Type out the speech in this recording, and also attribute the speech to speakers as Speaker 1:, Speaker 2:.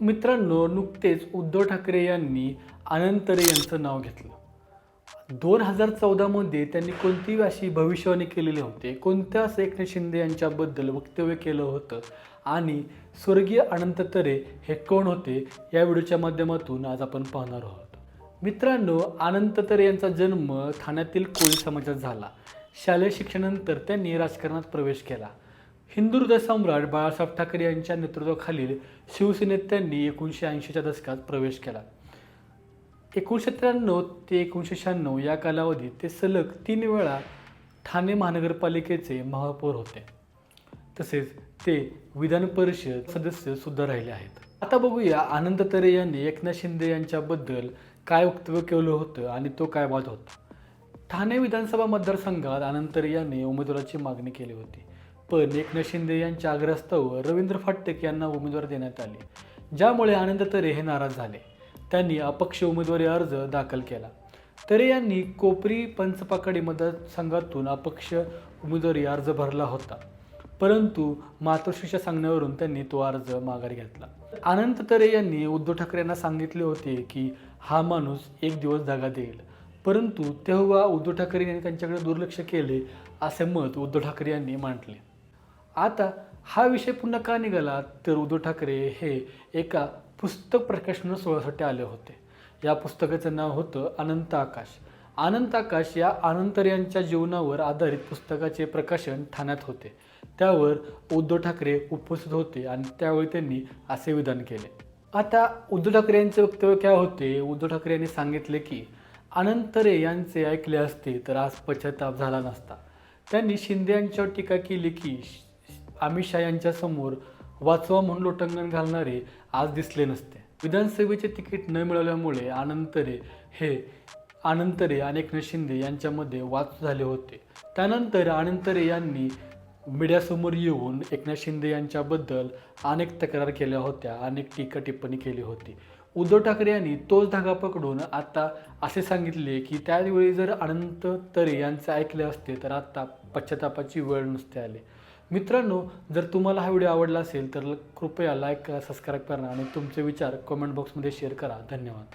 Speaker 1: मित्रांनो नुकतेच उद्धव ठाकरे यांनी अनंतरे यांचं नाव घेतलं. दोन हजार चौदामध्ये त्यांनी कोणती अशी भविष्यवाणी केलेली होते कोणत्या एकनाथ शिंदे यांच्याबद्दल वक्तव्य केलं होतं. आणि स्वर्गीय अनंत तरे हे कोण होते या व्हिडिओच्या माध्यमातून आज आपण पाहणार आहोत. मित्रांनो अनंत तरे यांचा जन्म ठाण्यातील कोळी समाजात झाला. शालेय शिक्षणानंतर त्यांनी राजकारणात प्रवेश केला. हिंदुर्द सम्राट बाळासाहेब ठाकरे यांच्या नेतृत्वाखालील शिवसेनेत त्यांनी एकोणीसशे ऐंशीच्या दशकात प्रवेश केला. एकोणीसशे त्र्याण्णव ते एकोणीसशे शहाण्णव या कालावधीत ते सलग तीन वेळा ठाणे महानगरपालिकेचे महापौर होते. तसेच ते विधान परिषद सदस्य सुद्धा राहिले आहेत. आता बघूया आनंद तरे यांनी एकनाथ शिंदे यांच्याबद्दल काय वक्तव्य केलं होतं आणि तो काय वाद होता. ठाणे विधानसभा मतदारसंघात आनंद तरे यांनी उमेदवाराची मागणी केली होती. पण एकनाथ शिंदे यांच्या आग्रहास्तव रवींद्र फाटक यांना उमेदवार देण्यात आले ज्यामुळे आनंद तरे हे नाराज झाले. त्यांनी अपक्ष उमेदवारी अर्ज दाखल केला. तरे यांनी कोपरी पंचपाकडी मतदारसंघातून अपक्ष उमेदवारी अर्ज भरला होता परंतु मातोश्रीच्या सांगण्यावरून त्यांनी तो अर्ज माघारी घेतला. अनंत तरे यांनी उद्धव ठाकरे यांना सांगितले होते की हा माणूस एक दिवस जागा देईल परंतु तेव्हा उद्धव ठाकरे यांनी त्यांच्याकडे दुर्लक्ष केले असे मत उद्धव ठाकरे यांनी मांडले. आता हा विषय पुन्हा का निघाला? तर उद्धव ठाकरे हे एका पुस्तक प्रकाशन सोहळ्यासाठी आले होते. या पुस्तकाचं नाव होतं अनंत आकाश. अनंत आकाश या अनंतर यांच्या जीवनावर आधारित पुस्तकाचे प्रकाशन ठाण्यात होते. त्यावर उद्धव ठाकरे उपस्थित होते आणि त्यावेळी त्यांनी असे विधान केले. आता उद्धव ठाकरे यांचे वक्तव्य काय होते? उद्धव ठाकरे यांनी सांगितले की अनंतरे यांचे ऐकले असते तर आज पश्चाताप झाला नसता. त्यांनी शिंदे यांच्यावर टीका केली की अमित शहा यांच्यासमोर वाचवा म्हणून लोटंगण घालणारे आज दिसले नसते. विधानसभेचे तिकीट न मिळाल्यामुळे आनंतरे हे आनंतरे आणि एकनाथ शिंदे यांच्यामध्ये वाद झाले होते. त्यानंतर आनंतरे यांनी मीडियासमोर येऊन एकनाथ शिंदे यांच्याबद्दल अनेक तक्रार केल्या होत्या अनेक टीका टिप्पणी केली होती. उद्धव ठाकरे यांनी तोच धागा पकडून आता असे सांगितले की त्यावेळी जर अनंत तरे यांचे ऐकले असते तर आत्ता पश्चातापाची वेळ नसते आली. मित्रांनो जर तुम्हाला हा व्हिडिओ आवडला असेल तर कृपया लाईक करा सबस्क्राईब करा आणि तुमचे विचार कमेंट बॉक्समध्ये शेअर करा. धन्यवाद.